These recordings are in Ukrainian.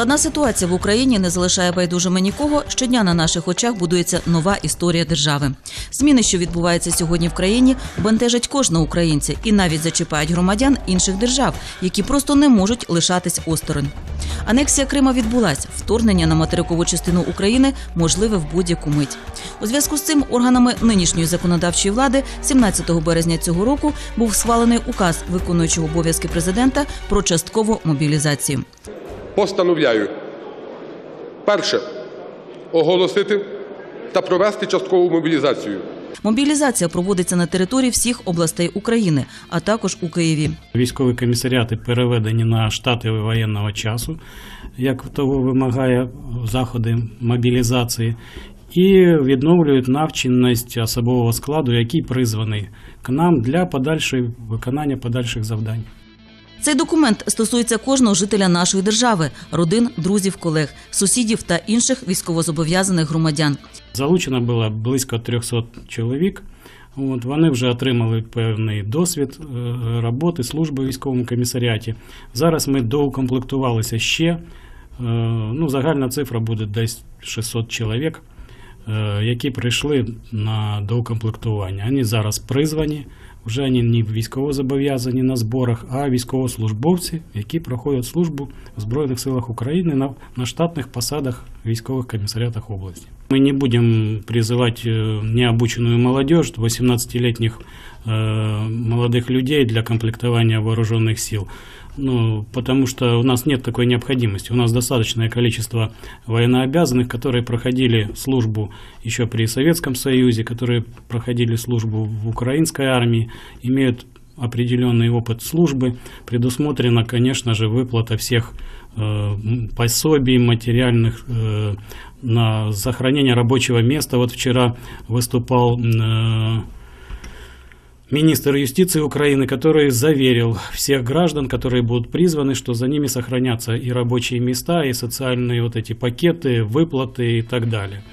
Складна ситуація в Україні не залишає байдужими нікого. Щодня на наших очах будується нова історія держави. Зміни, що відбуваються сьогодні в країні, бентежать кожного українця і навіть зачіпають громадян інших держав, які просто не можуть лишатись осторонь. Анексія Крима відбулась. Вторгнення на материкову частину України можливе в будь-яку мить. У зв'язку з цим органами нинішньої законодавчої влади 17 березня цього року був схвалений указ виконуючого обов'язки президента про часткову мобілізацію. Постановляю перше оголосити та провести часткову мобілізацію. Мобілізація проводиться на території всіх областей України, а також у Києві. Військові комісаріати переведені на штати воєнного часу, як того вимагає заходи мобілізації, і відновлюють навченість особового складу, який призваний к нам для подальшої виконання подальших завдань. Цей документ стосується кожного жителя нашої держави, родин, друзів, колег, сусідів та інших військовозобов'язаних громадян. Залучено було близько 300 чоловік. От, вони вже отримали певний досвід е, роботи, служби в військовому комісаріаті. Зараз ми доукомплектувалися ще. е, Ну, загальна цифра буде десь 600 чоловік, е, які прийшли на доукомплектування. Вони зараз призвані, вже вони не військовозобов'язані на зборах, а військовослужбовці, які проходять службу в Збройних силах України на, на штатних посадах в військових комісаріатах області. Мы не будем призывать э, необученную молодежь, 18-летних э, молодых людей для комплектования вооруженных сил. Ну, потому что у нас нет такой необходимости. У нас достаточное количество военнообязанных, которые проходили службу еще при Советском Союзе, которые проходили службу в украинской армии, имеют определенный опыт службы. Предусмотрена, конечно же, выплата всех э, пособий материальных э, на сохранение рабочего места. Вот вчера выступал э, министр юстиции Украины, который заверил всех граждан, которые будут призваны, что за ними сохранятся и рабочие места, и социальные вот эти пакеты, выплаты и так далее.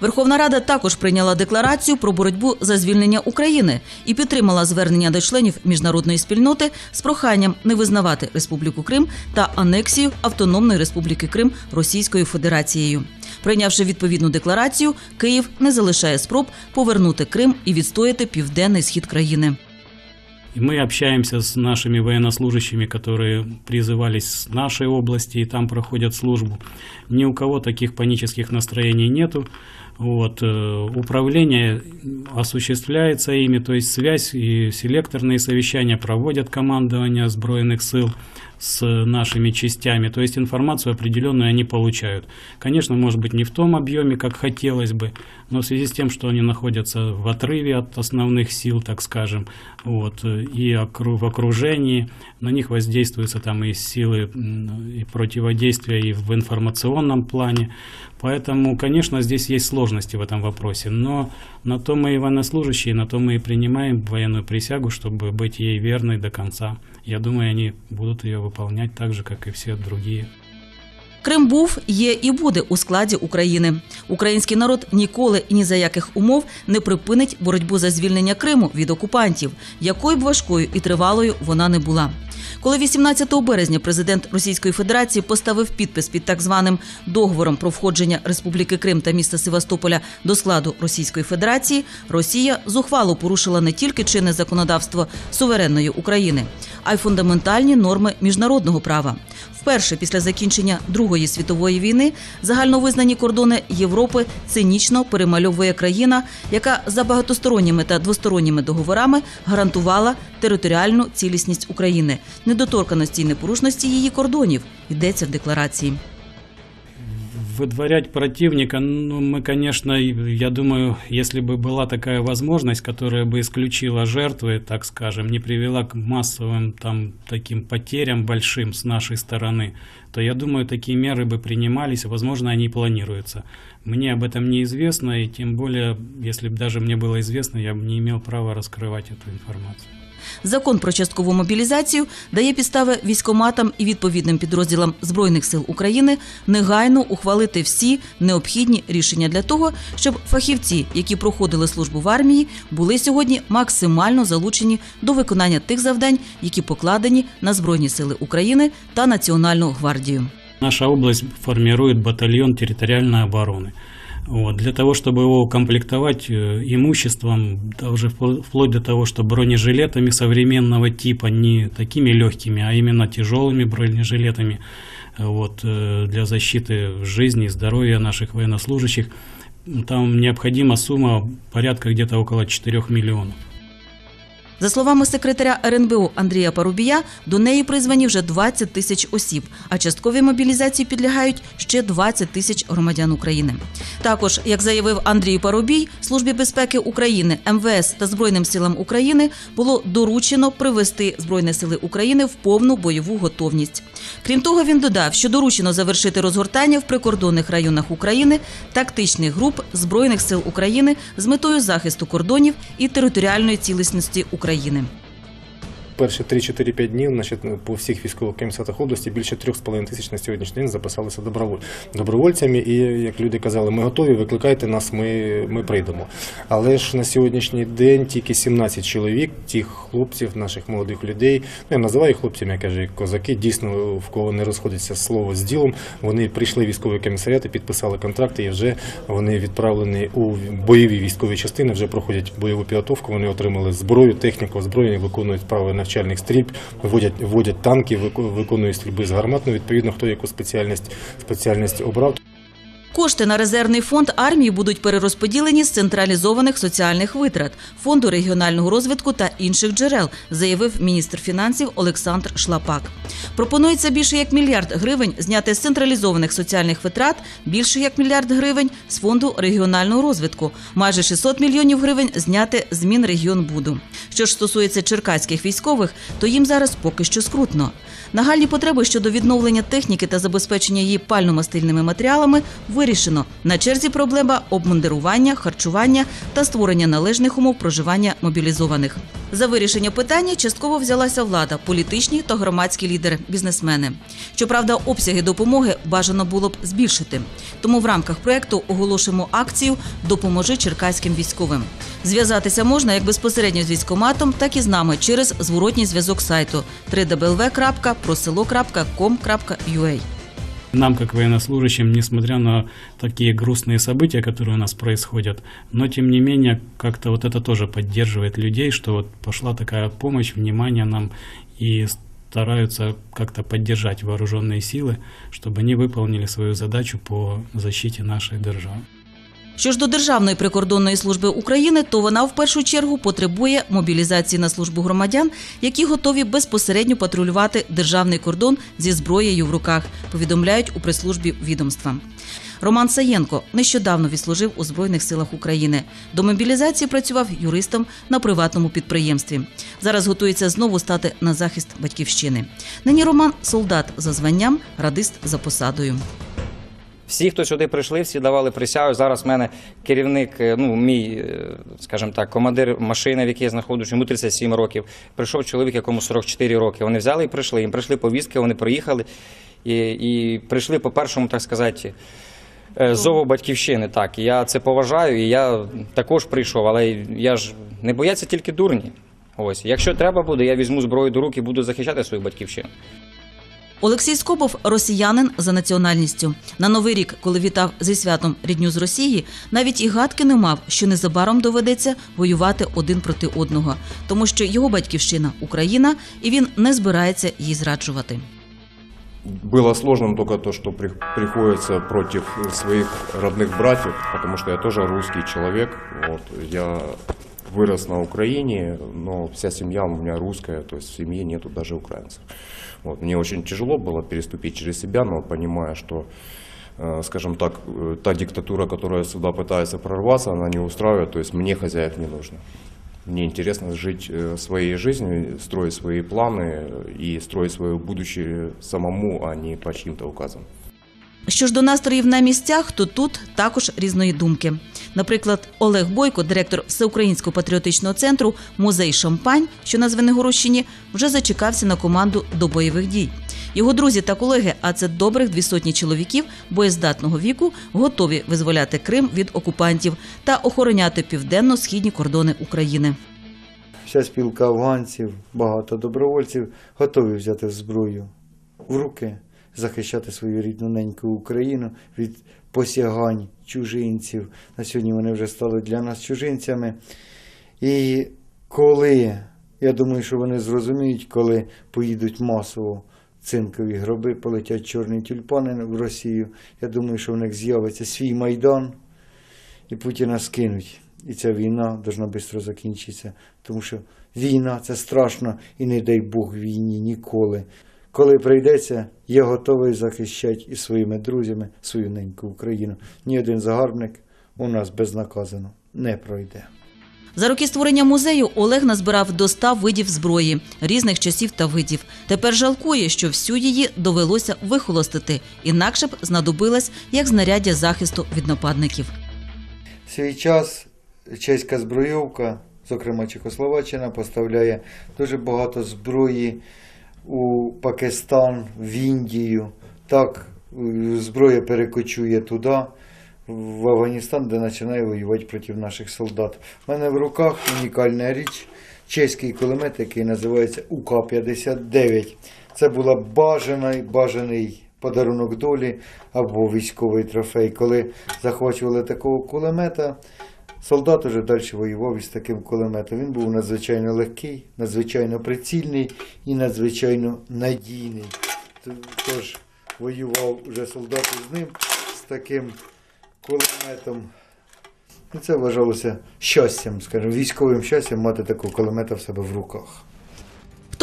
Верховна Рада також прийняла декларацію про боротьбу за звільнення України і підтримала звернення до членів міжнародної спільноти з проханням не визнавати Республіку Крим та анексію Автономної Республіки Крим Російською Федерацією. Прийнявши відповідну декларацію, Київ не залишає спроб повернути Крим і відстояти південний схід країни. И мы общаемся с нашими военнослужащими, которые призывались с нашей области и там проходят службу. Ни у кого таких панических настроений нету. Вот, э, управление осуществляется ими, то есть связь и селекторные совещания проводят командование сбройных сил С нашими частями, то есть информацию определенную они получают. Конечно, может быть не в том объеме, как хотелось бы, но в связи с тем, что они находятся в отрыве от основных сил, так скажем, вот, и в окружении, на них воздействуются там и силы и противодействия и в информационном плане. Поэтому, конечно, здесь есть сложности в этом вопросе, но на то мы и военнослужащие, на то мы и принимаем военную присягу, чтобы быть ей верной до конца. Я думаю, они будут ее выполнять так же, как и все другие. Крим був, є і буде у складі України. Український народ ніколи і ні за яких умов не припинить боротьбу за звільнення Криму від окупантів, якою б важкою і тривалою вона не була. Коли 18 березня президент Російської Федерації поставив підпис під так званим договором про входження Республіки Крим та міста Севастополя до складу Російської Федерації, Росія зухвало порушила не тільки чинне законодавство суверенної України, а й фундаментальні норми міжнародного права. Вперше після закінчення Другої світової війни загальновизнані кордони Європи цинічно перемальовує країна, яка за багатосторонніми та двосторонніми договорами гарантувала територіальну цілісність України, недоторканості і непорушності її кордонів. Йдеться в декларації. Выдворять противника, ну, мы, конечно, я думаю, если бы была такая возможность, которая бы исключила жертвы, так скажем, не привела к массовым там таким потерям большим с нашей стороны, то я думаю, такие меры бы принимались, возможно, они планируются. Мне об этом неизвестно, и тем более, если бы даже мне было известно, я бы не имел права раскрывать эту информацию. Закон про часткову мобілізацію дає підстави військоматам і відповідним підрозділам збройних сил України негайно ухвалити всі необхідні рішення для того, щоб фахівці, які проходили службу в армії, були сьогодні максимально залучені до виконання тих завдань, які покладені на збройні сили України та Національну гвардію. Наша область формирует батальон территориальной обороны. Вот. Для того, чтобы его укомплектовать э, имуществом, даже впл- вплоть до того, что бронежилетами современного типа, не такими легкими, а именно тяжелыми бронежилетами э, вот, э, для защиты жизни и здоровья наших военнослужащих, там необходима сумма порядка где-то около 4 миллионов. За словами секретаря РНБО Андрія Парубія, до неї призвані вже 20 тисяч осіб, а частковій мобілізації підлягають ще 20 тисяч громадян України. Також, як заявив Андрій Парубій, Службі безпеки України, МВС та Збройним силам України було доручено привести Збройні сили України в повну бойову готовність. Крім того, він додав, що доручено завершити розгортання в прикордонних районах України тактичних груп Збройних сил України з метою захисту кордонів і територіальної цілісності України. України. Перші 3-4-5 днів значить, ну, по всіх військових комісаріатах області більше 3,5 тисяч на сьогоднішній день записалися добровольцями. І як люди казали, ми готові, викликайте нас, ми, ми прийдемо. Але ж на сьогоднішній день тільки 17 чоловік, тих хлопців, наших молодих людей, ну я називаю їх хлопцями, я кажу, козаки, дійсно в кого не розходиться слово з ділом. Вони прийшли в військові комісаріати, підписали контракти і вже вони відправлені у бойові військові частини, вже проходять бойову підготовку. Вони отримали зброю, техніку, озброєння, виконують справи навчальних стрільб, водять, водять танки, виконують стрільби з гармат. Ну, відповідно, хто яку спеціальність, спеціальність обрав. Кошти на резервний фонд армії будуть перерозподілені з централізованих соціальних витрат, фонду регіонального розвитку та інших джерел, заявив міністр фінансів Олександр Шлапак. Пропонується більше як мільярд гривень зняти з централізованих соціальних витрат, більше як мільярд гривень з фонду регіонального розвитку, майже 600 мільйонів гривень зняти з Мінрегіонбуду. Що ж стосується черкаських військових, то їм зараз поки що скрутно. Нагальні потреби щодо відновлення техніки та забезпечення її пально-мастильними матеріалами вирішено. На черзі проблема обмундирування, харчування та створення належних умов проживання мобілізованих. За вирішення питання частково взялася влада, політичні та громадські лідери, бізнесмени. Щоправда, обсяги допомоги бажано було б збільшити. Тому в рамках проекту оголошуємо акцію Допоможи черкаським військовим. Зв'язатися можна як безпосередньо з військоматом, так і з нами через зворотній зв'язок сайту www.proselo.com.ua Нам, как военнослужащим, несмотря на такие грустные события, которые у нас происходят, но тем не менее, как-то вот это тоже поддерживает людей, что вот пошла такая помощь, внимание нам и стараются как-то поддержать вооруженные силы, чтобы они выполнили свою задачу по защите нашей державы. Що ж до Державної прикордонної служби України, то вона в першу чергу потребує мобілізації на службу громадян, які готові безпосередньо патрулювати державний кордон зі зброєю в руках, повідомляють у прес-службі відомства. Роман Саєнко нещодавно відслужив у Збройних силах України. До мобілізації працював юристом на приватному підприємстві. Зараз готується знову стати на захист батьківщини. Нині Роман солдат за званням, радист за посадою. Всі, хто сюди прийшли, всі давали присягу. Зараз в мене керівник, е, ну мій, е, скажімо так, командир машини, в якій я знаходжусь, йому 37 років. Прийшов чоловік, якому 44 роки. Вони взяли і прийшли. Їм прийшли повістки, вони приїхали і, і прийшли по першому, так сказати. е, Зову батьківщини, так. Я це поважаю, і я також прийшов, але я ж не бояться тільки дурні. Ось, якщо треба буде, я візьму зброю до рук і буду захищати свою батьківщину. Олексій Скобов росіянин за національністю. На новий рік, коли вітав зі святом рідню з Росії, навіть і гадки не мав, що незабаром доведеться воювати один проти одного, тому що його батьківщина Україна, і він не збирається її зраджувати. Было сложным только то, что при- приходится против своих родных братьев, потому что я тоже русский человек. Вот. Я вырос на Украине, но вся семья у меня русская, то есть в семье нету даже украинцев. Вот. Мне очень тяжело было переступить через себя, но понимая, что, э, скажем так, э, та диктатура, которая сюда пытается прорваться, она не устраивает, то есть мне хозяев не нужно. Мне интересно жить э, своей жизнью, строить свои планы э, и строить свое будущее самому, а не по чьим-то указам. Що ж до настроїв на місцях, то тут також різної думки. Наприклад, Олег Бойко, директор Всеукраїнського патріотичного центру Музей Шампань, що на Звенигородщині, вже зачекався на команду до бойових дій. Його друзі та колеги, а це добрих дві сотні чоловіків боєздатного віку, готові визволяти Крим від окупантів та охороняти південно-східні кордони України. Вся спілка афганців, багато добровольців готові взяти зброю в руки, захищати свою рідну неньку Україну від посягань чужинців. На сьогодні вони вже стали для нас чужинцями. І коли, я думаю, що вони зрозуміють, коли поїдуть масово цинкові гроби, полетять чорні тюльпани в Росію, я думаю, що в них з'явиться свій майдан і Путіна скинуть. І ця війна должна швидко закінчитися. Тому що війна це страшно і не дай Бог війні ніколи. Коли прийдеться, я готовий захищати і своїми друзями свою неньку Україну. Ні один загарбник у нас безнаказано не пройде. За роки створення музею Олег назбирав до ста видів зброї різних часів та видів. Тепер жалкує, що всю її довелося вихолостити, інакше б знадобилась як знаряддя захисту від нападників. В свій час чеська збройовка, зокрема Чехословаччина, поставляє дуже багато зброї у Пакистан, в Індію. Так е, зброя перекочує туди, в Афганістан, де починає воювати проти наших солдат. У мене в руках унікальна річ. Чеський кулемет, який називається УК-59. Це була бажаний, бажаний подарунок долі або військовий трофей. Коли захвачували такого кулемета, солдат уже далі воював із таким кулеметом. Він був надзвичайно легкий, надзвичайно прицільний і надзвичайно надійний. Тож воював вже солдат з ним, з таким кулеметом. І це вважалося щастям, скажімо, військовим щастям мати такого кулемета в себе в руках.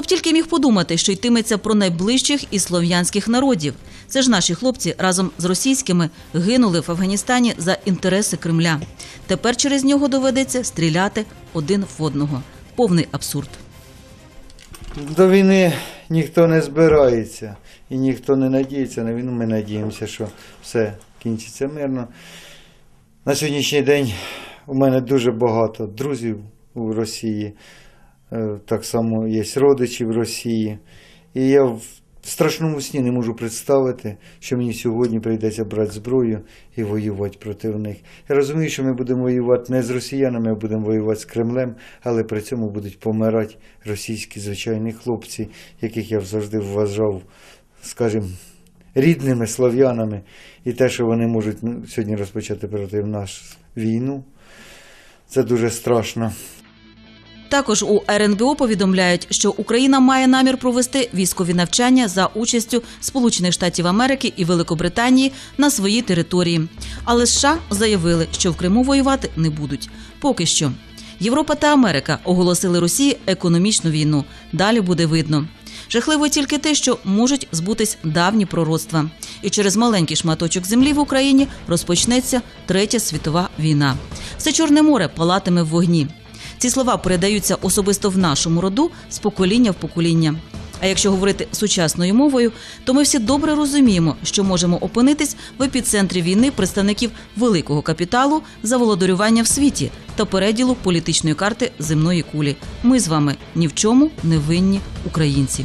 Хто б тільки міг подумати, що йтиметься про найближчих із слов'янських народів. Це ж наші хлопці разом з російськими гинули в Афганістані за інтереси Кремля. Тепер через нього доведеться стріляти один в одного. Повний абсурд. До війни ніхто не збирається і ніхто не надіється на війну. Ми надіємося, що все кінчиться мирно. На сьогоднішній день у мене дуже багато друзів у Росії, так само є родичі в Росії. І я в страшному сні не можу представити, що мені сьогодні прийдеться брати зброю і воювати проти них. Я розумію, що ми будемо воювати не з росіянами, а будемо воювати з Кремлем, але при цьому будуть помирати російські звичайні хлопці, яких я завжди вважав, скажімо, рідними слов'янами. І те, що вони можуть сьогодні розпочати проти нас війну, це дуже страшно. Також у РНБО повідомляють, що Україна має намір провести військові навчання за участю Сполучених Штатів Америки і Великобританії на своїй території. Але США заявили, що в Криму воювати не будуть. Поки що. Європа та Америка оголосили Росії економічну війну. Далі буде видно. Жахливо тільки те, що можуть збутись давні пророцтва. І через маленький шматочок землі в Україні розпочнеться третя світова війна. Все Чорне море палатиме в вогні. Ці слова передаються особисто в нашому роду з покоління в покоління. А якщо говорити сучасною мовою, то ми всі добре розуміємо, що можемо опинитись в епіцентрі війни представників великого капіталу за володарювання в світі та переділу політичної карти земної кулі. Ми з вами ні в чому не винні українці.